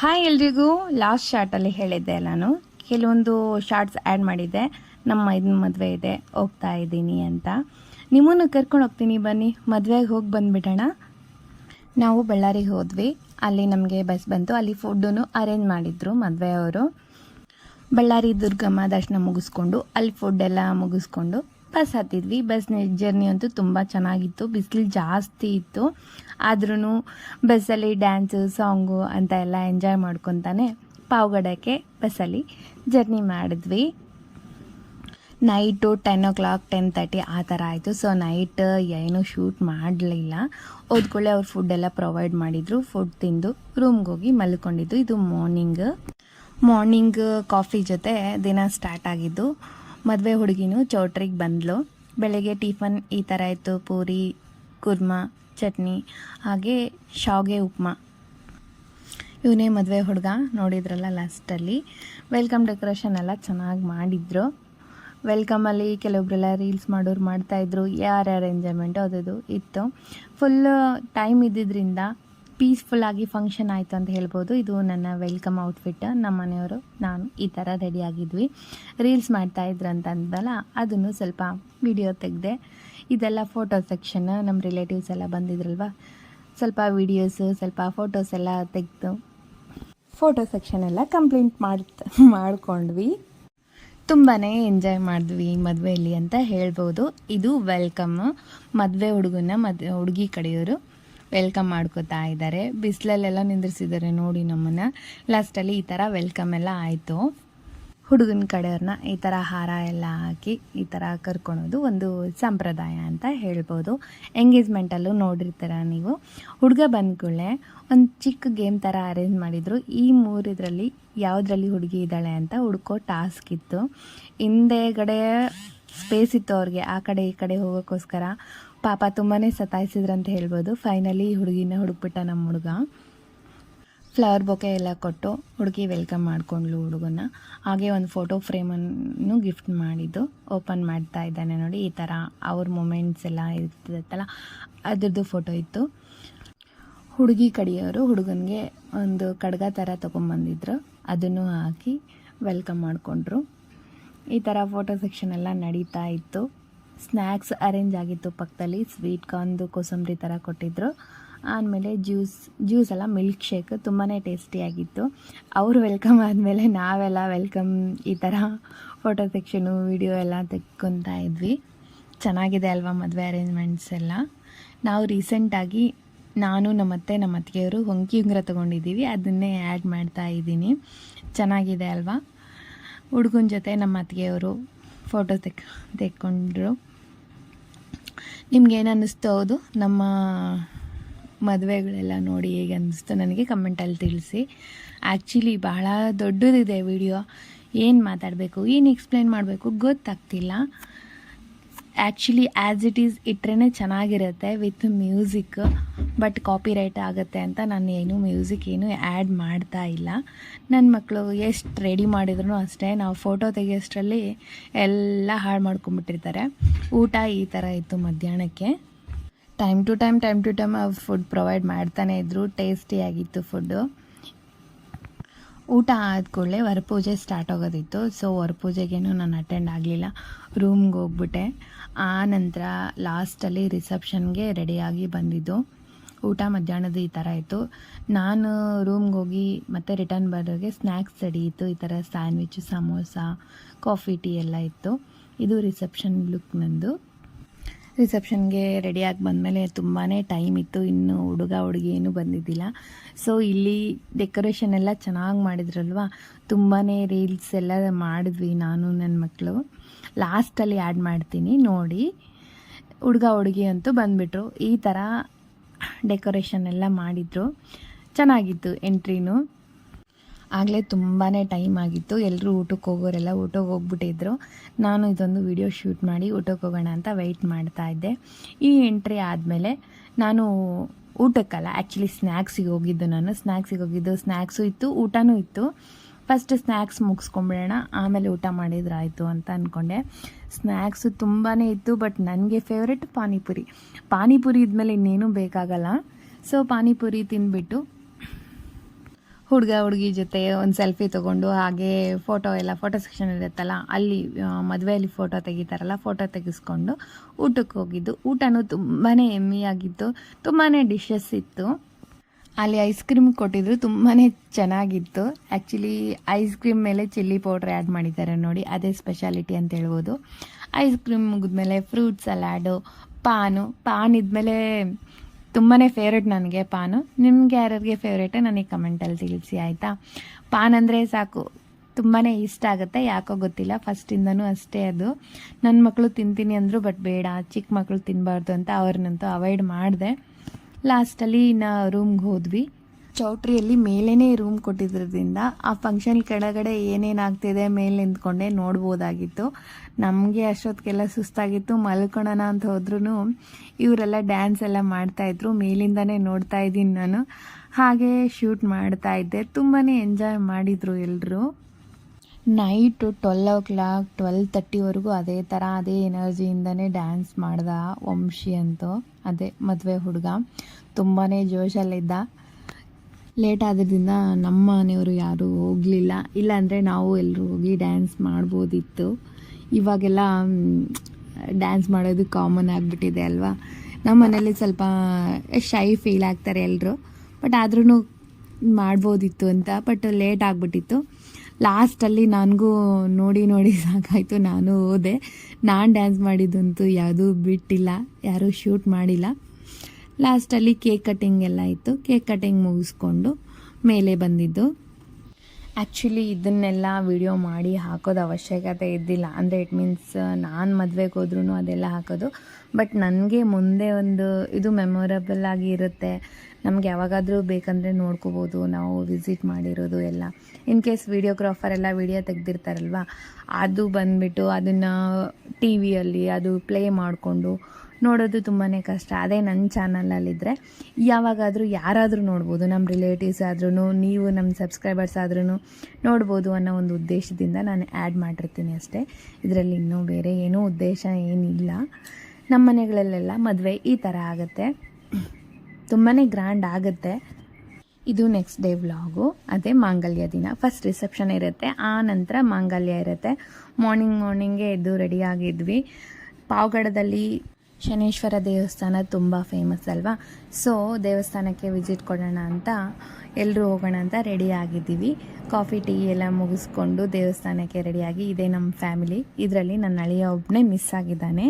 Hi ಎಲ್ರಿಗೂ last ಶಾರ್ಟಲ್ಲಿ ಹೇಳಿದ್ದೆ ನಾನು. ಕೆಲವೊಂದು ಶಾರ್ಟ್ಸ್ ಆ್ಯಡ್ ಮಾಡಿದ್ದೆ. ನಮ್ಮ ಇದನ್ನ ಮದುವೆ ಇದೆ, ಹೋಗ್ತಾ ಇದ್ದೀನಿ ಅಂತ. ನಿಮ್ಮನ್ನು ಕರ್ಕೊಂಡು ಹೋಗ್ತೀನಿ, ಬನ್ನಿ. ಮದುವೆಗೆ ಹೋಗಿ ಬಂದುಬಿಡೋಣ. ನಾವು ಬಳ್ಳಾರಿಗೆ ಹೋದ್ವಿ. ಅಲ್ಲಿ ನಮಗೆ ಬಸ್ ಬಂತು. ಅಲ್ಲಿ ಫುಡ್ಡೂ ಅರೇಂಜ್ ಮಾಡಿದ್ರು ಮದುವೆಯವರು. ಬಳ್ಳಾರಿ ದುರ್ಗಮ್ಮ ದರ್ಶನ ಮುಗಿಸ್ಕೊಂಡು, ಅಲ್ಲಿ ಫುಡ್ಡೆಲ್ಲ ಮುಗಿಸ್ಕೊಂಡು ಬಸ್ ಹತ್ತಿದ್ವಿ ಬಸ್ ಜರ್ನಿ ಅಂತೂ ತುಂಬ ಚೆನ್ನಾಗಿತ್ತು. ಬಿಸಿಲು ಜಾಸ್ತಿ ಇತ್ತು. ಆದ್ರೂ ಬಸ್ಸಲ್ಲಿ ಡ್ಯಾನ್ಸು ಸಾಂಗು ಅಂತ ಎಲ್ಲ ಎಂಜಾಯ್ ಮಾಡ್ಕೊತಾನೆ ಪಾವಗಡಕ್ಕೆ ಬಸ್ಸಲ್ಲಿ ಜರ್ನಿ ಮಾಡಿದ್ವಿ. Night ten o'clock ten thirty ಆ ಥರ ಆಯಿತು. ಸೊ ನೈಟ್ ಏನೂ ಶೂಟ್ ಮಾಡಲಿಲ್ಲ. ಓದ್ಕೊಳ್ಳೆ ಅವ್ರು ಫುಡ್ ಎಲ್ಲ ಪ್ರೊವೈಡ್ ಮಾಡಿದರು. ಫುಡ್ ತಿಂದು ರೂಮ್ಗೆ ಹೋಗಿ ಮಲ್ಕೊಂಡಿದ್ದು. ಇದು ಮಾರ್ನಿಂಗ್ ಮಾರ್ನಿಂಗ್ ಕಾಫಿ ಜೊತೆ ದಿನ ಸ್ಟಾರ್ಟ್ ಆಗಿದ್ದು. ಮದುವೆ ಹುಡುಗಿನೂ ಚೌಟ್ರಿಗೆ ಬಂದಳು ಬೆಳಗ್ಗೆ ಟಿಫನ್ ಈ ಥರ ಇತ್ತು. ಪೂರಿ, ಕುರ್ಮ, ಚಟ್ನಿ, ಹಾಗೆ ಶಾವ್ಗೆ ಉಪ್ಮಾ. ಇವನೇ ಮದುವೆ ಹುಡುಗ ನೋಡಿದ್ರಲ್ಲ ಲಾಸ್ಟಲ್ಲಿ. ವೆಲ್ಕಮ್ ಡೆಕೋರೇಷನ್ ಎಲ್ಲ ಚೆನ್ನಾಗಿ ಮಾಡಿದ್ರು. ವೆಲ್ಕಮಲ್ಲಿ ಕೆಲವೊಬ್ರೆಲ್ಲ ರೀಲ್ಸ್ ಮಾಡೋರು ಮಾಡ್ತಾಯಿದ್ರು ಯಾರ್ಯಾರ ಎಂಜಾಯ್ಮೆಂಟು ಅದು ಇತ್ತು. ಫುಲ್ ಟೈಮ್ ಇದ್ದಿದ್ದರಿಂದ ಪೀಸ್ಫುಲ್ಲಾಗಿ ಫಂಕ್ಷನ್ ಆಯಿತು ಅಂತ ಹೇಳ್ಬೋದು. ಇದು ನನ್ನ ವೆಲ್ಕಮ್ ಔಟ್ಫಿಟ್ ನಮ್ಮ ಮನೆಯವರು, ನಾನು ಈ ಥರ ರೆಡಿ ಆಗಿದ್ವಿ. ರೀಲ್ಸ್ ಮಾಡ್ತಾ ಇದ್ರು ಅಂದಲ್ಲ ಅದನ್ನು ಸ್ವಲ್ಪ ವಿಡಿಯೋ ತೆಗೆದೆ, ಇದೆಲ್ಲ ಫೋಟೋ ಸೆಕ್ಷನ್ ನಮ್ಮ ರಿಲೇಟಿವ್ಸ್ ಎಲ್ಲ ಬಂದಿದ್ರಲ್ವ? ಸ್ವಲ್ಪ ವೀಡಿಯೋಸು ಸ್ವಲ್ಪ ಫೋಟೋಸ್ ಎಲ್ಲ ತೆಗೆದು ಫೋಟೋ ಸೆಕ್ಷನ್ ಎಲ್ಲ ಕಂಪ್ಲೀಟ್ ಮಾಡ್ತಾ, ಮಾಡ್ಕೊಂಡ್ವಿ. ತುಂಬಾ ಎಂಜಾಯ್ ಮಾಡಿದ್ವಿ ಮದುವೆಯಲ್ಲಿ ಅಂತ ಹೇಳ್ಬೋದು. ಇದು ವೆಲ್ಕಮ್ ಮದುವೆ ಹುಡುಗನ ಮದುವೆ ಹುಡುಗಿ ಕಡೆಯವರು. ವೆಲ್ಕಮ್ ಮಾಡ್ಕೋತಾ ಇದ್ದಾರೆ. ಬಿಸಿಲಲ್ಲೆಲ್ಲ ನಿಂದ್ರಿಸಿದ್ದಾರೆ ನೋಡಿ ನಮ್ಮನ್ನು. ಲಾಸ್ಟಲ್ಲಿ ಈ ಥರ ವೆಲ್ಕಮ್ ಎಲ್ಲ ಆಯಿತು. ಹುಡುಗನ ಕಡೆಯವ್ರನ್ನ ಈ ಥರ ಹಾರ ಎಲ್ಲ ಹಾಕಿ ಈ ಥರ ಕರ್ಕೊಳೋದು ಒಂದು ಸಂಪ್ರದಾಯ ಅಂತ ಹೇಳ್ಬೋದು. ಎಂಗೇಜ್ಮೆಂಟಲ್ಲೂ ನೋಡಿರ್ತೀರ ನೀವು. ಹುಡುಗ ಬಂದ್ಕೊಳ್ಳೆ ಒಂದು ಚಿಕ್ಕ ಗೇಮ್ ಥರ ಅರೇಂಜ್ ಮಾಡಿದರು. ಈ ಮೂರಿದ್ರಲ್ಲಿ ಯಾವುದ್ರಲ್ಲಿ ಹುಡುಗಿ ಇದ್ದಾಳೆ ಅಂತ ಹುಡ್ಕೋ ಟಾಸ್ಕ್ ಇತ್ತು. ಹಿಂದೆಗಡೆ ಸ್ಪೇಸ್ ಇತ್ತು ಅವ್ರಿಗೆ. ಆ ಕಡೆ ಈ ಕಡೆ ಹೋಗೋಕ್ಕೋಸ್ಕರ ಪಾಪ ತುಂಬಾ ಸತಾಯಿಸಿದ್ರಂತ ಹೇಳ್ಬೋದು. ಫೈನಲಿ ಹುಡುಗಿನ ಹುಡುಕ್ಬಿಟ್ಟ ನಮ್ಮ ಹುಡುಗ. ಫ್ಲವರ್ ಬೊಕೆ ಎಲ್ಲ ಕೊಟ್ಟು ಹುಡುಗಿ ವೆಲ್ಕಮ್ ಮಾಡ್ಕೊಂಡ್ಲು ಹುಡುಗನ ಹಾಗೆ ಒಂದು ಫೋಟೋ ಫ್ರೇಮನ್ನು ಗಿಫ್ಟ್ ಮಾಡಿದ್ದು ಓಪನ್ ಮಾಡ್ತಾ ಇದ್ದಾನೆ ನೋಡಿ, ಈ ಥರ ಅವ್ರ ಮೂಮೆಂಟ್ಸ್ ಎಲ್ಲ ಇರ್ತದತ್ತಲ್ಲ ಅದ್ರದ್ದು ಫೋಟೋ ಇತ್ತು. ಹುಡುಗಿ ಕಡೆಯವರು ಹುಡುಗನಿಗೆ ಒಂದು ಕಡ್ಗ ಥರ ತೊಗೊಂಬಂದಿದ್ರು, ಅದನ್ನು ಹಾಕಿ ವೆಲ್ಕಮ್ ಮಾಡಿಕೊಂಡ್ರು. ಈ ಥರ ಫೋಟೋ ಸೆಕ್ಷನ್ ಎಲ್ಲ ನಡೀತಾ ಇತ್ತು. ಸ್ನ್ಯಾಕ್ಸ್ ಅರೇಂಜ್ ಆಗಿತ್ತು ಪಕ್ಕದಲ್ಲಿ, ಸ್ವೀಟ್ ಕಾರ್ನ್ದು ಕೋಸಂಬರಿ ಥರ ಕೊಟ್ಟಿದ್ದರು ಆಮೇಲೆ ಜ್ಯೂಸ್ ಜ್ಯೂಸ್ ಎಲ್ಲ ಮಿಲ್ಕ್ ಶೇಕ್ ತುಂಬಾ ಟೇಸ್ಟಿಯಾಗಿತ್ತು ಅವರು ವೆಲ್ಕಮ್ ಆದಮೇಲೆ ನಾವೆಲ್ಲ ವೆಲ್ಕಮ್ ಈ ಥರ ಫೋಟೋ ಸೆಕ್ಷನು, ವಿಡಿಯೋ ಎಲ್ಲ ತೆಕ್ಕೊತಾ ಇದ್ವಿ. ಚೆನ್ನಾಗಿದೆ ಅಲ್ವಾ ಮದುವೆ ಅರೇಂಜ್ಮೆಂಟ್ಸ್ ಎಲ್ಲ? ನಾವು ರೀಸೆಂಟಾಗಿ ನಾನು ನಮ್ಮ ಅತ್ತೆ ನಮ್ಮ ಅತ್ತಿಗೆಯವರು ಹೊಂಕಿ ಉಂಗುರ ತೊಗೊಂಡಿದ್ದೀವಿ. ಅದನ್ನೇ ಆ್ಯಡ್ ಮಾಡ್ತಾ ಇದ್ದೀನಿ. ಚೆನ್ನಾಗಿದೆ ಅಲ್ವಾ? ಹುಡುಗನ ಜೊತೆ ನಮ್ಮ ಅತ್ತಿಗೆಯವರು ಫೋಟೋ ತೆಕ್, ತೆಕ್ಕೊಂಡ್ರು. ನಿಮ್ಗೇನು ಅನ್ನಿಸ್ತು ಹೌದು? ನಮ್ಮ ಮದುವೆಗಳೆಲ್ಲ ನೋಡಿ ಹೇಗೆ ಅನ್ನಿಸ್ತು ನನಗೆ ಕಮೆಂಟಲ್ಲಿ ತಿಳಿಸಿ. ಆ್ಯಕ್ಚುಲಿ ಬಹಳ ದೊಡ್ಡದಿದೆ ವಿಡಿಯೋ ಏನು ಮಾತಾಡಬೇಕು? ಏನು ಎಕ್ಸ್ಪ್ಲೇನ್ ಮಾಡಬೇಕು? ಗೊತ್ತಾಗ್ತಿಲ್ಲ. ಆ್ಯಕ್ಚುಲಿ ಆ್ಯಸ್ ಇಟ್ ಈಸ್ ಇಟ್ರೇ ಚೆನ್ನಾಗಿರುತ್ತೆ with music but copyright ಆಗುತ್ತೆ ಅಂತ ನಾನು ಏನು ಮ್ಯೂಸಿಕ್ ಏನು ಆ್ಯಡ್ ಮಾಡ್ತಾ ಇಲ್ಲ. ನನ್ನ ಮಕ್ಕಳು ಎಷ್ಟು ರೆಡಿ ಮಾಡಿದ್ರು ಅಷ್ಟೇ, ನಾವು ಫೋಟೋ ತೆಗಿಯೋಷ್ಟರಲ್ಲಿ ಎಲ್ಲ ಹಾಳು ಮಾಡ್ಕೊಂಬಿಟ್ಟಿರ್ತಾರೆ. ಊಟ ಈ ಥರ ಇತ್ತು ಮಧ್ಯಾಹ್ನಕ್ಕೆ. Time to time time to time food provide ಮಾಡ್ತಾನೆ ಇದ್ದರು ಟೇಸ್ಟಿಯಾಗಿತ್ತು ಫುಡ್ಡು ಊಟ ಆದ ಕೂಡಲೇ ವರಪೂಜೆ ಸ್ಟಾರ್ಟ್ ಆಗೋದಿತ್ತು. ಸೊ ವರಪೂಜೆಗೇನು ನಾನು ಅಟೆಂಡ್ ಆಗಲಿಲ್ಲ. ರೂಮ್ಗೆ ಹೋಗ್ಬಿಟ್ಟೆ. ಆ ನಂತರ ಲಾಸ್ಟಲ್ಲಿ ರಿಸೆಪ್ಷನ್ಗೆ ರೆಡಿಯಾಗಿ ಬಂದಿದ್ದು. ಊಟ ಮಧ್ಯಾಹ್ನದ ಈ ಥರ ಇತ್ತು. ನಾನು ರೂಮ್ಗೆ ಹೋಗಿ ಮತ್ತೆ ರಿಟರ್ನ್ ಬರೋರಿಗೆ ಸ್ನ್ಯಾಕ್ಸ್ ರೆಡಿ ಇತ್ತು. ಈ ಥರ ಸ್ಯಾಂಡ್ವಿಚ್ ಸಮೋಸ ಕಾಫಿ ಟೀ ಎಲ್ಲ ಇತ್ತು. ಇದು ರಿಸೆಪ್ಷನ್ ಲುಕ್ ನಂದು. ರಿಸೆಪ್ಷನ್ಗೆ ರೆಡಿಯಾಗಿ ಬಂದಮೇಲೆ ತುಂಬಾ ಟೈಮ್ ಇತ್ತು. ಇನ್ನು ಹುಡುಗ ಹುಡುಗಿ ಏನೂ ಬಂದಿದ್ದಿಲ್ಲ. ಸೊ, ಇಲ್ಲಿ ಡೆಕೋರೇಷನ್ ಎಲ್ಲ ಚೆನ್ನಾಗಿ ಮಾಡಿದ್ರಲ್ವ? ತುಂಬಾ ರೀಲ್ಸ್ ಎಲ್ಲ ಮಾಡಿದ್ವಿ ನಾನು ನನ್ನ ಮಕ್ಕಳು ಲಾಸ್ಟಲ್ಲಿ ಆ್ಯಡ್ ಮಾಡ್ತೀನಿ, ನೋಡಿ. ಹುಡುಗ ಹುಡುಗಿ ಅಂತೂ ಬಂದುಬಿಟ್ರು. ಈ ಥರ ಡೆಕೋರೇಷನ್ ಎಲ್ಲ ಮಾಡಿದರು. ಚೆನ್ನಾಗಿತ್ತು ಎಂಟ್ರಿನೂ. ಆಗಲೇ ತುಂಬಾ ಟೈಮ್ ಆಗಿತ್ತು. ಎಲ್ಲರೂ ಊಟಕ್ಕೆ ಹೋಗೋರೆಲ್ಲ ಊಟಕ್ಕೆ ಹೋಗ್ಬಿಟ್ಟಿದ್ರು. ನಾನು ಇದೊಂದು ವಿಡಿಯೋ ಶೂಟ್ ಮಾಡಿ ಊಟಕ್ಕೆ ಹೋಗೋಣ ಅಂತ ವೆಯ್ಟ್ ಮಾಡ್ತಾ ಇದ್ದೆ. ಈ ಎಂಟ್ರಿ ಆದಮೇಲೆ ನಾನು ಊಟಕ್ಕಲ್ಲ ಆ್ಯಕ್ಚುಲಿ ಸ್ನ್ಯಾಕ್ಸಿಗೆ ಹೋಗಿದ್ದು ನಾನು. ಸ್ನ್ಯಾಕ್ಸಿಗೆ ಹೋಗಿದ್ದು ಸ್ನ್ಯಾಕ್ಸು ಇತ್ತು, ಊಟನೂ ಇತ್ತು. ಫಸ್ಟ್ ಸ್ನ್ಯಾಕ್ಸ್ ಮುಗಿಸ್ಕೊಂಬಿಡೋಣ, ಆಮೇಲೆ ಊಟ ಮಾಡಿದ್ರಾಯಿತು ಅಂತ ಅಂದ್ಕೊಂಡೆ ಸ್ನ್ಯಾಕ್ಸು ತುಂಬಾ ಇತ್ತು ಬಟ್ ನನಗೆ ಫೇವ್ರೆಟ್ ಪಾನಿಪುರಿ. ಪಾನಿಪುರಿ ಇದ್ಮೇಲೆ ಇನ್ನೇನು ಬೇಕಾಗಲ್ಲ. ಸೊ ಪಾನಿಪುರಿ ತಿಂದ್ಬಿಟ್ಟು ಹುಡುಗ ಹುಡುಗಿ ಜೊತೆ ಒಂದು ಸೆಲ್ಫಿ ತೊಗೊಂಡು ಹಾಗೆ ಫೋಟೋ ಎಲ್ಲ ಫೋಟೋ ಸೆಕ್ಷನ್ ಇರುತ್ತಲ್ಲ, ಅಲ್ಲಿ ಮದುವೆಯಲ್ಲಿ ಫೋಟೋ ತೆಗಿತಾರಲ್ಲ ಫೋಟೋ ತೆಗೆಸ್ಕೊಂಡು ಊಟಕ್ಕೆ ಹೋಗಿದ್ದು. ಊಟನೂ ತುಂಬಾ ಎಮ್ಮಿಯಾಗಿತ್ತು ತುಂಬಾ ಡಿಶಸ್ ಇತ್ತು. ಅಲ್ಲಿ ಐಸ್ ಕ್ರೀಮ್ ಕೊಟ್ಟಿದ್ರು ತುಂಬಾ ಚೆನ್ನಾಗಿತ್ತು. ಆ್ಯಕ್ಚುಲಿ ಐಸ್ ಕ್ರೀಮ್ ಮೇಲೆ ಚಿಲ್ಲಿ ಪೌಡ್ರ್ ಆ್ಯಡ್ ಮಾಡಿದ್ದಾರೆ ನೋಡಿ, ಅದೇ ಸ್ಪೆಷಾಲಿಟಿ ಅಂತ ಹೇಳ್ಬೋದು. ಐಸ್ ಕ್ರೀಮ್ ಮುಗಿದ್ಮೇಲೆ ಫ್ರೂಟ್ ಸಲಾಡು ಪಾನು, ಪಾನ್ ಇದ್ಮೇಲೆ ತುಂಬಾ ಫೇವ್ರೆಟ್ ನನಗೆ ಪಾನು. ನಿಮ್ಗೆ ಯಾರ್ಯಾರಿಗೆ ಫೇವ್ರೇಟೇ ನನಗೆ ಕಮೆಂಟಲ್ಲಿ ತಿಳಿಸಿ, ಆಯಿತಾ? ಪಾನ್ ಅಂದರೆ ಸಾಕು ತುಂಬಾ ಇಷ್ಟ ಆಗುತ್ತೆ, ಯಾಕೋ ಗೊತ್ತಿಲ್ಲ ಫಸ್ಟಿಂದನೂ ಅಷ್ಟೇ ಅದು. ನನ್ನ ಮಕ್ಕಳು ತಿಂತೀನಿ ಅಂದರು ಬಟ್ ಬೇಡ ಚಿಕ್ಕ ಮಕ್ಕಳು ತಿನ್ನಬಾರ್ದು ಅಂತ ಅವ್ರನ್ನಂತೂ ಅವಾಯ್ಡ್ ಮಾಡಿದೆ. ಲಾಸ್ಟಲ್ಲಿ ನಾ ರೂಮ್ಗೆ ಹೋದ್ವಿ. ಚೌಟ್ರಿಯಲ್ಲಿ ಮೇಲೇ ರೂಮ್ ಕೊಟ್ಟಿದ್ದರಿಂದ ಆ ಫಂಕ್ಷನ್ ಕೆಳಗಡೆ ಏನೇನು ಆಗ್ತಿದೆ ಮೇಲೆ ನಿಂತ್ಕೊಂಡೆ ನೋಡ್ಬೋದಾಗಿತ್ತು. ನಮಗೆ ಅಷ್ಟೊತ್ತಿಗೆಲ್ಲ ಸುಸ್ತಾಗಿತ್ತು. ಮಲ್ಕೊಳ್ಳೋಣ ಅಂತ ಹೋದ್ರೂ ಇವರೆಲ್ಲ ಡ್ಯಾನ್ಸ್ ಎಲ್ಲ ಮಾಡ್ತಾಯಿದ್ರು ಮೇಲಿಂದನೇ ನೋಡ್ತಾ ಇದ್ದೀನಿ ನಾನು. ಹಾಗೆ ಶೂಟ್ ಮಾಡ್ತಾ ಇದ್ದೆ. ತುಂಬಾ ಎಂಜಾಯ್ ಮಾಡಿದರು ಎಲ್ಲರೂ night twelve o'clock twelve ತರ್ಟಿವರೆಗೂ ಅದೇ ಥರ ಅದೇ ಎನರ್ಜಿಯಿಂದನೇ ಡ್ಯಾನ್ಸ್ ಮಾಡ್ದ ವಂಶಿ ಅಂತೂ. ಅದೇ ಮದುವೆ ಹುಡುಗ. ತುಂಬಾ ಜೋಶಲ್ಲಿದ್ದ. ಲೇಟ್ ಆದ್ರಿಂದ ನಮ್ಮ ಮನೆಯವರು ಯಾರೂ ಹೋಗಲಿಲ್ಲ. ಇಲ್ಲಾಂದರೆ ನಾವು ಎಲ್ಲರೂ ಹೋಗಿ ಡ್ಯಾನ್ಸ್ ಮಾಡ್ಬೋದಿತ್ತು. ಇವಾಗೆಲ್ಲ ಡ್ಯಾನ್ಸ್ ಮಾಡೋದು ಕಾಮನ್ ಆಗಿಬಿಟ್ಟಿದೆ ಅಲ್ವಾ? ನಮ್ಮ ಮನೇಲಿ ಸ್ವಲ್ಪ ಶೈ ಫೀಲ್ ಆಗ್ತಾರೆ ಎಲ್ಲರೂ ಬಟ್ ಆದ್ರೂ ಮಾಡ್ಬೋದಿತ್ತು ಅಂತ ಬಟ್ ಲೇಟ್ ಆಗಿಬಿಟ್ಟಿತ್ತು. ಲಾಸ್ಟಲ್ಲಿ ನನಗೂ ನೋಡಿ ನೋಡಿ ಸಾಕಾಯಿತು. ನಾನು ಹೋದೆ. ನಾನು ಡ್ಯಾನ್ಸ್ ಮಾಡಿದ್ದಂತೂ ಯಾವುದೂ ಬಿಟ್ಟಿಲ್ಲ. ಯಾರೂ ಶೂಟ್ ಮಾಡಿಲ್ಲ. ಲಾಸ್ಟಲ್ಲಿ ಕೇಕ್ ಕಟ್ಟಿಂಗ್ ಎಲ್ಲ ಇತ್ತು. ಕೇಕ್ ಕಟ್ಟಿಂಗ್ ಮುಗಿಸ್ಕೊಂಡು ಮೇಲೆ ಬಂದಿದ್ದು. ಆ್ಯಕ್ಚುಲಿ ಇದನ್ನೆಲ್ಲ ವಿಡಿಯೋ ಮಾಡಿ ಹಾಕೋದು ಅವಶ್ಯಕತೆ ಇದ್ದಿಲ್ಲ. ಅಂದರೆ ಇಟ್ ಮೀನ್ಸ್ ನಾನು ಮದುವೆಗೆ ಹೋದ್ರೂ ಅದೆಲ್ಲ ಹಾಕೋದು. ಬಟ್ ನನಗೆ ಮುಂದೆ ಒಂದು ಇದು ಮೆಮೊರಬಲ್ ಆಗಿ ಇರುತ್ತೆ. ನಮ್ಗೆ ಯಾವಾಗಾದರೂ ಬೇಕಂದರೆ ನೋಡ್ಕೋಬೋದು. ನಾವು ವಿಸಿಟ್ ಮಾಡಿರೋದು ಎಲ್ಲ. ಇನ್ ಕೇಸ್ ವಿಡಿಯೋಗ್ರಾಫರ್ ಎಲ್ಲ ವಿಡಿಯೋ ತೆಗ್ದಿರ್ತಾರಲ್ವ? ಅದು ಬಂದುಬಿಟ್ಟು ಅದನ್ನು ಟಿ ವಿಯಲ್ಲಿ ಅದು ಪ್ಲೇ ಮಾಡಿಕೊಂಡು ನೋಡೋದು ತುಂಬಾ ಕಷ್ಟ. ಅದೇ ನನ್ನ ಚಾನಲಲ್ಲಿದ್ದರೆ ಯಾವಾಗಾದರೂ ಯಾರಾದರೂ ನೋಡ್ಬೋದು ನಮ್ಮ ರಿಲೇಟಿವ್ಸ್ ಆದ್ರೂ ನೀವು ನಮ್ಮ ಸಬ್ಸ್ಕ್ರೈಬರ್ಸ್ ಆದ್ರೂ ನೋಡ್ಬೋದು ಅನ್ನೋ ಒಂದು ಉದ್ದೇಶದಿಂದ ನಾನು ಆ್ಯಡ್ ಮಾಡಿರ್ತೀನಿ ಅಷ್ಟೇ. ಇದರಲ್ಲಿ ಇನ್ನೂ ಬೇರೆ ಏನೂ ಉದ್ದೇಶ ಏನಿಲ್ಲ. ನಮ್ಮ ಮನೆಗಳಲ್ಲೆಲ್ಲ ಮದುವೆ ಈ ಥರ ಆಗುತ್ತೆ. ತುಂಬಾ ಗ್ರ್ಯಾಂಡ್ ಆಗುತ್ತೆ. ಇದು ನೆಕ್ಸ್ಟ್ ಡೇ ವ್ಲಾಗು ಅದೇ ಮಾಂಗಲ್ಯ ದಿನ. ಫಸ್ಟ್ ರಿಸೆಪ್ಷನ್ ಇರುತ್ತೆ, ಆ ನಂತರ ಮಾಂಗಲ್ಯ ಇರುತ್ತೆ. ಮಾರ್ನಿಂಗ್ ಮಾರ್ನಿಂಗೇ ಎದ್ದು ರೆಡಿಯಾಗಿದ್ವಿ ಪಾವಗಡದಲ್ಲಿ ಶನೇಶ್ವರ ದೇವಸ್ಥಾನ ತುಂಬ ಫೇಮಸ್ ಅಲ್ವಾ? ಸೊ ದೇವಸ್ಥಾನಕ್ಕೆ ವಿಸಿಟ್ ಕೊಡೋಣ ಅಂತ ಎಲ್ಲರೂ ಹೋಗೋಣ ಅಂತ ರೆಡಿ ಆಗಿದ್ದೀವಿ. ಕಾಫಿ ಟೀ ಎಲ್ಲ ಮುಗಿಸ್ಕೊಂಡು ದೇವಸ್ಥಾನಕ್ಕೆ ರೆಡಿಯಾಗಿ ಇದೇ ನಮ್ಮ ಫ್ಯಾಮಿಲಿ ಇದರಲ್ಲಿ ನನ್ನ ಅಳಿಯ ಒಬ್ಬನೇ ಮಿಸ್ ಆಗಿದ್ದಾನೆ.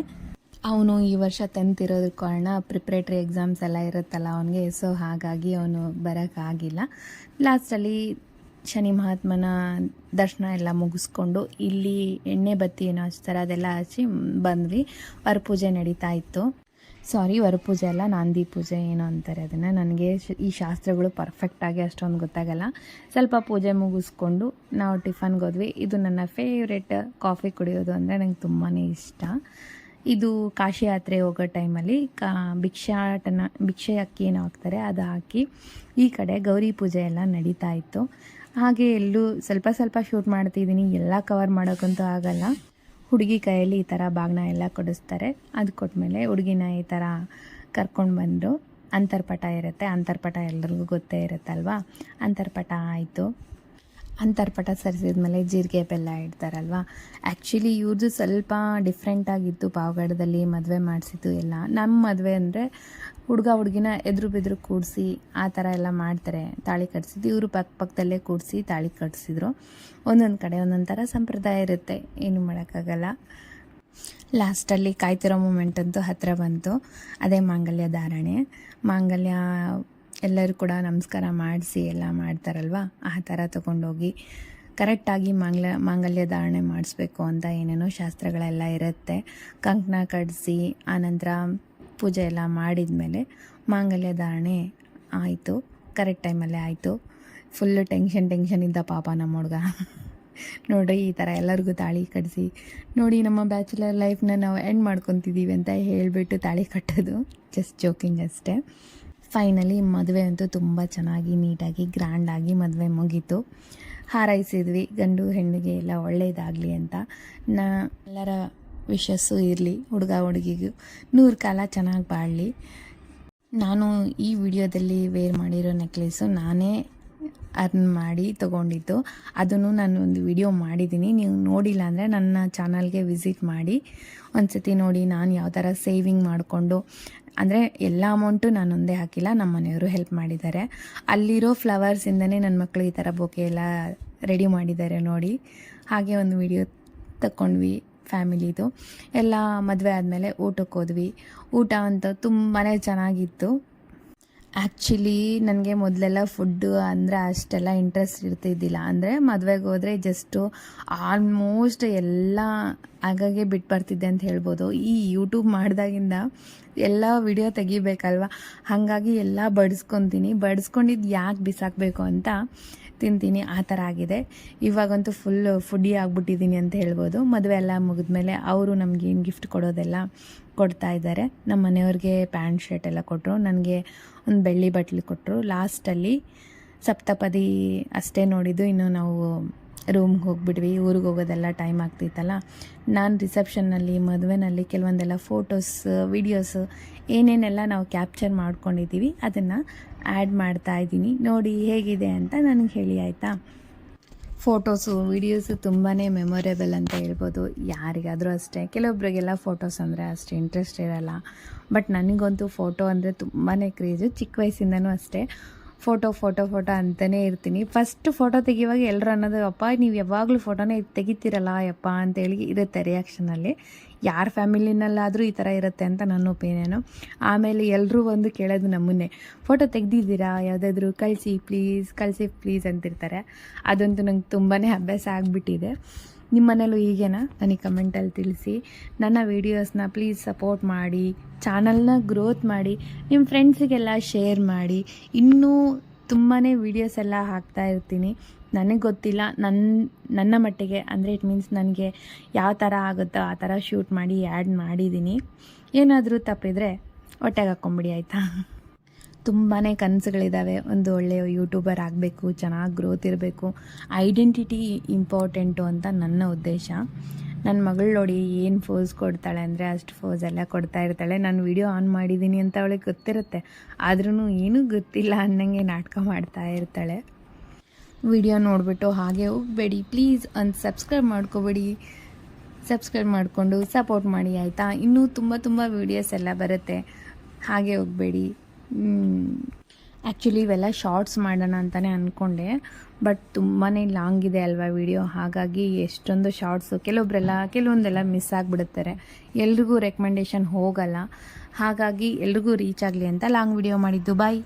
ಅವನು ಈ ವರ್ಷ ಟೆಂತ್ ಇರೋದ್ರ ಕಾರಣ ಪ್ರಿಪ್ರೇಟ್ರಿ ಎಕ್ಸಾಮ್ಸ್ ಎಲ್ಲ ಇರುತ್ತಲ್ಲ, ಅವನಿಗೆ ಸೊ ಹಾಗಾಗಿ ಅವನು ಬರೋಕ್ಕಾಗಿಲ್ಲ ಲಾಸ್ಟಲ್ಲಿ ಶನಿ ಮಹಾತ್ಮನ ದರ್ಶನ ಎಲ್ಲ ಮುಗಿಸ್ಕೊಂಡು ಇಲ್ಲಿ ಎಣ್ಣೆ ಬತ್ತಿ ಏನೋ ಹಚ್ತಾರೆ ಅದೆಲ್ಲ ಹಚ್ಚಿ ಬಂದ್ವಿ. ವರಪೂಜೆ ನಡೀತಾ ಇತ್ತು. ಸಾರಿ ವರಪೂಜೆ ಅಲ್ಲ, ನಾಂದಿ ಪೂಜೆ ಏನೋ ಅಂತಾರೆ ಅದನ್ನು. ನನಗೆ ಈ ಶಾಸ್ತ್ರಗಳು ಪರ್ಫೆಕ್ಟಾಗಿ ಅಷ್ಟೊಂದು ಗೊತ್ತಾಗಲ್ಲ. ಸ್ವಲ್ಪ ಪೂಜೆ ಮುಗಿಸ್ಕೊಂಡು ನಾವು ಟಿಫನ್ಗೆ ಹೋದ್ವಿ. ಇದು ನನ್ನ ಫೇವ್ರೆಟ್ ಕಾಫಿ ಕುಡಿಯೋದು ಅಂದರೆ ನಂಗೆ ತುಂಬಾ ಇಷ್ಟ. ಇದು ಕಾಶಿ ಯಾತ್ರೆ ಹೋಗೋ ಟೈಮಲ್ಲಿ ಕಾ ಭಿಕ್ಷಾಟನ ಭಿಕ್ಷೆ ಅಕ್ಕಿ ಏನು ಹಾಕ್ತಾರೆ, ಅದು ಹಾಕಿ ಈ ಕಡೆ ಗೌರಿ ಪೂಜೆ ಎಲ್ಲ ನಡೀತಾ ಇತ್ತು. ಹಾಗೆ ಎಲ್ಲೂ ಸ್ವಲ್ಪ ಸ್ವಲ್ಪ ಶೂಟ್ ಮಾಡ್ತಿದ್ದೀನಿ. ಎಲ್ಲ ಕವರ್ ಮಾಡೋಕ್ಕಂತೂ ಆಗಲ್ಲ. ಹುಡುಗಿ ಕೈಯಲ್ಲಿ ಈ ಥರ ಬಾಗ್ನ ಎಲ್ಲ ಕೊಡಿಸ್ತಾರೆ. ಅದು ಕೊಟ್ಟಮೇಲೆ ಹುಡುಗಿನ ಈ ಥರ ಕರ್ಕೊಂಡು ಬಂದರು ಅಂತರ್ಪಟ ಇರುತ್ತೆ. ಅಂತರ್ಪಟ ಎಲ್ಲರಿಗೂ ಗೊತ್ತೇ ಇರುತ್ತಲ್ವಾ? ಅಂತರ್ಪಟ ಆಯಿತು. ಅಂತರ್ಪಟ ಸರಿಸಿದ್ಮೇಲೆ ಜೀರಿಗೆ ಬೆಲ್ಲ ಇಡ್ತಾರಲ್ವ? ಆ್ಯಕ್ಚುಲಿ ಇವ್ರದ್ದು ಸ್ವಲ್ಪ ಡಿಫ್ರೆಂಟಾಗಿತ್ತು ಪಾವಗಡದಲ್ಲಿ ಮದುವೆ ಮಾಡಿಸಿದ್ದು ಎಲ್ಲ. ನಮ್ಮ ಮದುವೆ ಅಂದರೆ ಹುಡುಗ ಹುಡುಗಿನ ಎದುರು ಬೆದ್ರು ಕೂಡಿಸಿ ಆ ಥರ ಎಲ್ಲ ಮಾಡ್ತಾರೆ, ತಾಳಿ ಕಟ್ಸಿದ್ದು. ಇವರು ಪಕ್ಕ ಪಕ್ಕದಲ್ಲೇ ಕೂಡಿಸಿ ತಾಳಿ ಕಟ್ಸಿದ್ರು. ಒಂದೊಂದು ಕಡೆ ಒಂದೊಂದು ಥರ ಸಂಪ್ರದಾಯ ಇರುತ್ತೆ, ಏನು ಮಾಡೋಕ್ಕಾಗಲ್ಲ. ಲಾಸ್ಟಲ್ಲಿ ಕಾಯ್ತಿರೋ ಮೂಮೆಂಟ್ ಅಂತೂ ಹತ್ತಿರ ಬಂತು. ಅದೇ ಮಾಂಗಲ್ಯ ಧಾರಣೆ. ಮಾಂಗಲ್ಯ ಎಲ್ಲರೂ ಕೂಡ ನಮಸ್ಕಾರ ಮಾಡಿಸಿ ಎಲ್ಲ ಮಾಡ್ತಾರಲ್ವ? ಆ ಥರ ತೊಗೊಂಡೋಗಿ ಕರೆಕ್ಟಾಗಿ ಮಾಂಗ್ಲ, ಮಾಂಗಲ್ಯ ಧಾರಣೆ ಮಾಡಿಸ್ಬೇಕು ಅಂತ ಏನೇನೋ ಶಾಸ್ತ್ರಗಳೆಲ್ಲ ಇರುತ್ತೆ. ಕಂಕಣ ಕಡಿಸಿ ಆನಂತರ ಪೂಜೆ ಎಲ್ಲ ಮಾಡಿದ ಮೇಲೆ ಮಾಂಗಲ್ಯ ಧಾರಣೆ ಆಯಿತು. ಕರೆಕ್ಟ್ ಟೈಮಲ್ಲೇ ಆಯಿತು. ಫುಲ್ಲು ಟೆನ್ಷನ್ ಟೆನ್ಷನ್ ಇದ್ದ ಪಾಪ ನಮ್ಮ ಹುಡುಗ. ನೋಡ್ರಿ, ಈ ಥರ ಎಲ್ಲರಿಗೂ ತಾಳಿ ಕಟ್ಟಿಸಿ ನೋಡಿ, ನಮ್ಮ ಬ್ಯಾಚುಲರ್ ಲೈಫ್ನ ನಾವು ಎಂಡ್ ಮಾಡ್ಕೊತಿದ್ದೀವಿ ಅಂತ ಹೇಳಿಬಿಟ್ಟು ತಾಳಿ ಕಟ್ಟೋದು. ಜಸ್ಟ್ ಜೋಕಿಂಗ್ ಅಷ್ಟೇ. ಫೈನಲಿ ಮದುವೆ ಅಂತೂ ತುಂಬ ಚೆನ್ನಾಗಿ ನೀಟಾಗಿ ಗ್ರ್ಯಾಂಡಾಗಿ ಮದುವೆ ಮುಗೀತು. ಹಾರೈಸಿದ್ವಿ. ಗಂಡು, ಹೆಣ್ಣಿಗೆ ಎಲ್ಲ ಒಳ್ಳೆಯದಾಗಲಿ ಅಂತ. ನಾ ಎಲ್ಲರ ವಿಶಸ್ಸು ಇರಲಿ, ಹುಡುಗ ಹುಡುಗಿಗೂ. ನೂರು ಕಾಲ ಚೆನ್ನಾಗಿ ಬಾಳಲಿ. ನಾನು ಈ ವಿಡಿಯೋದಲ್ಲಿ ವೇರ್ ಮಾಡಿರೋ ನೆಕ್ಲೆಸ್ಸು ನಾನೇ ಅರ್ನ್ ಮಾಡಿ ತೊಗೊಂಡಿದ್ದು. ಅದನ್ನು ನಾನು ಒಂದು ವಿಡಿಯೋ ಮಾಡಿದ್ದೀನಿ. ನೀವು ನೋಡಿಲ್ಲ ಅಂದರೆ ನನ್ನ ಚಾನಲ್ಗೆ ವಿಸಿಟ್ ಮಾಡಿ. ಒಂದ್ಸತಿ ನೋಡಿ ನಾನು ಯಾವ ಥರ ಸೇವಿಂಗ್ ಮಾಡಿಕೊಂಡು, ಅಂದರೆ ಎಲ್ಲ ಅಮೌಂಟು ಒಂದೇ ಹಾಕಿಲ್ಲ ನಮ್ಮ ಮನೆಯವರು ಹೆಲ್ಪ್ ಮಾಡಿದ್ದಾರೆ. ಅಲ್ಲಿರೋ ಫ್ಲವರ್ಸಿಂದನೇ ನನ್ನ ಮಕ್ಕಳು ಈ ಥರ ಬೊಕೆ ಎಲ್ಲ ರೆಡಿ ಮಾಡಿದ್ದಾರೆ ನೋಡಿ. ಹಾಗೆ ಒಂದು ವಿಡಿಯೋ ತಗೊಂಡ್ವಿ ಫ್ಯಾಮಿಲಿದು. ಎಲ್ಲ ಮದುವೆ ಆದಮೇಲೆ ಊಟಕ್ಕೆ ಹೋದ್ವಿ. ಊಟ ಅಂತ ತುಂಬಾ ಚೆನ್ನಾಗಿತ್ತು. ಆ್ಯಕ್ಚುಲಿ ನನಗೆ ಮೊದಲೆಲ್ಲ ಫುಡ್ಡು ಅಂದರೆ ಅಷ್ಟೆಲ್ಲ ಇಂಟ್ರೆಸ್ಟ್ ಇರ್ತಿದ್ದಿಲ್ಲ. ಅಂದರೆ ಮದುವೆಗೆ ಹೋದರೆ ಜಸ್ಟು ಆಲ್ಮೋಸ್ಟ್ ಎಲ್ಲ ಆಗಾಗೆ ಬಿಟ್ಟು ಬರ್ತಿದ್ದೆ ಅಂತ ಹೇಳ್ಬೋದು. ಈ ಯೂಟ್ಯೂಬ್ ಮಾಡಿದಾಗಿಂದ ಎಲ್ಲ ವಿಡಿಯೋ ತೆಗಿಬೇಕಲ್ವ? ಹಾಗಾಗಿ ಎಲ್ಲ ಬಡಿಸ್ಕೊತೀನಿ. ಬಡಿಸ್ಕೊಂಡಿದ್ದು ಯಾಕೆ ಬಿಸಾಕಬೇಕು ಅಂತ ತಿಂತೀನಿ, ಆ ಥರ ಆಗಿದೆ. ಇವಾಗಂತೂ ಫುಲ್ ಫುಡ್ಡಿ ಆಗಿಬಿಟ್ಟಿದ್ದೀನಿ ಅಂತ ಹೇಳ್ಬೋದು. ಮದುವೆ ಎಲ್ಲ ಮುಗಿದ್ಮೇಲೆ ಅವರು ನಮಗೇನು ಗಿಫ್ಟ್ ಕೊಡೋದೆಲ್ಲ ಕೊಡ್ತಾ ಇದ್ದಾರೆ. ನಮ್ಮ ಮನೆಯವ್ರಿಗೆ ಪ್ಯಾಂಟ್ ಶರ್ಟ್ ಎಲ್ಲ ಕೊಟ್ಟರು ನನಗೆ ಒಂದು ಬೆಳ್ಳಿ ಬಟ್ಲು ಕೊಟ್ಟರು ಲಾಸ್ಟಲ್ಲಿ ಸಪ್ತಪದಿ ಅಷ್ಟೇ ನೋಡಿದ್ದು. ಇನ್ನು ನಾವು ರೂಮ್ಗೆ ಹೋಗ್ಬಿಟ್ವಿ. ಊರಿಗೆ ಹೋಗೋದೆಲ್ಲ ಟೈಮ್ ಆಗ್ತಿತ್ತಲ್ಲ. ನಾನು ರಿಸೆಪ್ಷನ್ನಲ್ಲಿ ಮದುವೆನಲ್ಲಿ ಕೆಲವೊಂದೆಲ್ಲ ಫೋಟೋಸ್ ವಿಡಿಯೋಸ್ ಏನೇನೆಲ್ಲ ನಾವು ಕ್ಯಾಪ್ಚರ್ ಮಾಡ್ಕೊಂಡಿದ್ದೀವಿ, ಅದನ್ನು ಆ್ಯಡ್ ಮಾಡ್ತಾ ಇದ್ದೀನಿ. ನೋಡಿ ಹೇಗಿದೆ ಅಂತ ನನಗೆ ಹೇಳಿ, ಆಯಿತಾ? ಫೋಟೋಸು ವೀಡಿಯೋಸು ತುಂಬಾ ಮೆಮೊರೇಬಲ್ ಅಂತ ಹೇಳ್ಬೋದು. ಯಾರಿಗಾದರೂ ಅಷ್ಟೇ. ಕೆಲವೊಬ್ರಿಗೆಲ್ಲ ಫೋಟೋಸ್ ಅಂದರೆ ಅಷ್ಟು ಇಂಟ್ರೆಸ್ಟ್ ಇರಲ್ಲ. ಬಟ್ ನನಗಂತೂ ಫೋಟೋ ಅಂದರೆ ತುಂಬಾ ಕ್ರೇಜು ಚಿಕ್ಕ ವಯಸ್ಸಿಂದನೂ ಅಷ್ಟೇ. ಫೋಟೋ ಫೋಟೋ ಫೋಟೋ ಅಂತಲೇ ಇರ್ತೀನಿ. ಫಸ್ಟ್ ಫೋಟೋ ತೆಗಿಯುವಾಗ ಎಲ್ಲರೂ ಅನ್ನೋದು, ಅಪ್ಪ, ನೀವು ಯಾವಾಗಲೂ ಫೋಟೋನೇ ತೆಗಿತೀರಲ್ಲ ಯಪ್ಪ ಅಂತೇಳಿ ಇರುತ್ತೆ ರಿಯಾಕ್ಷನಲ್ಲಿ ಯಾರ ಫ್ಯಾಮಿಲಿನಲ್ಲಾದರೂ ಈ ಥರ ಇರುತ್ತೆ ಅಂತ ನನ್ನ ಒಪಿನಿಯನು ಆಮೇಲೆ ಎಲ್ಲರೂ ಒಂದು ಕೇಳೋದು ನಮ್ಮನ್ನೇ. ಫೋಟೋ ತೆಗ್ದಿದ್ದೀರಾ? ಯಾವುದಾದ್ರೂ ಕಳಿಸಿ ಪ್ಲೀಸ್ ಕಳಿಸಿ ಪ್ಲೀಸ್ ಅಂತಿರ್ತಾರೆ. ಅದಂತೂ ನಂಗೆ ತುಂಬಾ ಅಭ್ಯಾಸ ಆಗಿಬಿಟ್ಟಿದೆ. ನಿಮ್ಮ ಮನೇಲೂ ಹೀಗೇನಾ? ನನಗೆ ಕಮೆಂಟಲ್ಲಿ ತಿಳಿಸಿ. ನನ್ನ ವೀಡಿಯೋಸ್ನ ಪ್ಲೀಸ್ ಸಪೋರ್ಟ್ ಮಾಡಿ ಚಾನಲ್ನ ಗ್ರೋತ್ ಮಾಡಿ ನಿಮ್ಮ ಫ್ರೆಂಡ್ಸಿಗೆಲ್ಲ ಶೇರ್ ಮಾಡಿ. ಇನ್ನೂ ತುಂಬಾ ವೀಡಿಯೋಸ್ ಎಲ್ಲ ಹಾಕ್ತಾ ಇರ್ತೀನಿ. ನನಗೆ ಗೊತ್ತಿಲ್ಲ ನನ್ನ ನನ್ನ ಮಟ್ಟಿಗೆ, ಅಂದರೆ ಇಟ್ ಮೀನ್ಸ್ ನನಗೆ ಯಾವ ಥರ ಆಗುತ್ತೋ ಆ ಥರ ಶೂಟ್ ಮಾಡಿ ಆ್ಯಡ್ ಮಾಡಿದ್ದೀನಿ. ಏನಾದರೂ ತಪ್ಪಿದರೆ ಹೊಟ್ಟೆಗೆ ಹಾಕ್ಕೊಂಬಿಡಿ, ಆಯಿತಾ? ತುಂಬಾ ಕನಸುಗಳಿದ್ದಾವೆ ಒಂದು ಒಳ್ಳೆಯ ಯೂಟ್ಯೂಬರ್ ಆಗಬೇಕು, ಚೆನ್ನಾಗಿ ಗ್ರೋತ್ ಇರಬೇಕು. ಐಡೆಂಟಿಟಿ ಇಂಪಾರ್ಟೆಂಟು ಅಂತ ನನ್ನ ಉದ್ದೇಶ. ನನ್ನ ಮಗಳು ನೋಡಿ ಏನು ಫೋಸ್ ಕೊಡ್ತಾಳೆ ಅಂದರೆ ಅಷ್ಟು ಫೋಸ್ ಎಲ್ಲ ಕೊಡ್ತಾ ಇರ್ತಾಳೆ. ನಾನು ವಿಡಿಯೋ ಆನ್ ಮಾಡಿದ್ದೀನಿ ಅಂತ ಅವಳಿಗೆ ಗೊತ್ತಿರುತ್ತೆ. ಆದ್ರೂ ಏನೂ ಗೊತ್ತಿಲ್ಲ ಅನ್ನಂಗೆ ನಾಟಕ ಮಾಡ್ತಾ ಇರ್ತಾಳೆ. ವಿಡಿಯೋ ನೋಡಿಬಿಟ್ಟು ಹಾಗೆ ಹೋಗಬೇಡಿ. ಪ್ಲೀಸ್ ಒಂದು ಸಬ್ಸ್ಕ್ರೈಬ್ ಮಾಡ್ಕೋಬೇಡಿ. ಸಬ್ಸ್ಕ್ರೈಬ್ ಮಾಡಿಕೊಂಡು ಸಪೋರ್ಟ್ ಮಾಡಿ, ಆಯಿತಾ? ಇನ್ನೂ ತುಂಬ ತುಂಬ ವೀಡಿಯೋಸ್ ಎಲ್ಲ ಬರುತ್ತೆ. ಹಾಗೆ ಹೋಗಬೇಡಿ. ಆ್ಯಕ್ಚುಲಿ ಇವೆಲ್ಲ ಶಾರ್ಟ್ಸ್ ಮಾಡೋಣ ಅಂತಲೇ ಅಂದ್ಕೊಂಡೆ ಬಟ್ ತುಂಬಾ ಲಾಂಗ್ ಇದೆ ಅಲ್ವಾ ವಿಡಿಯೋ ಹಾಗಾಗಿ ಎಷ್ಟೊಂದು ಶಾರ್ಟ್ಸು ಕೆಲವೊಬ್ಬರೆಲ್ಲ ಕೆಲವೊಂದೆಲ್ಲ ಮಿಸ್ ಆಗಿಬಿಡುತ್ತಾರೆ. ಎಲ್ರಿಗೂ ರೆಕಮೆಂಡೇಶನ್ ಹೋಗಲ್ಲ. ಹಾಗಾಗಿ ಎಲ್ರಿಗೂ ರೀಚ್ ಆಗಲಿ ಅಂತ ಲಾಂಗ್ ವಿಡಿಯೋ ಮಾಡಿದ್ದು. ಬಾಯ್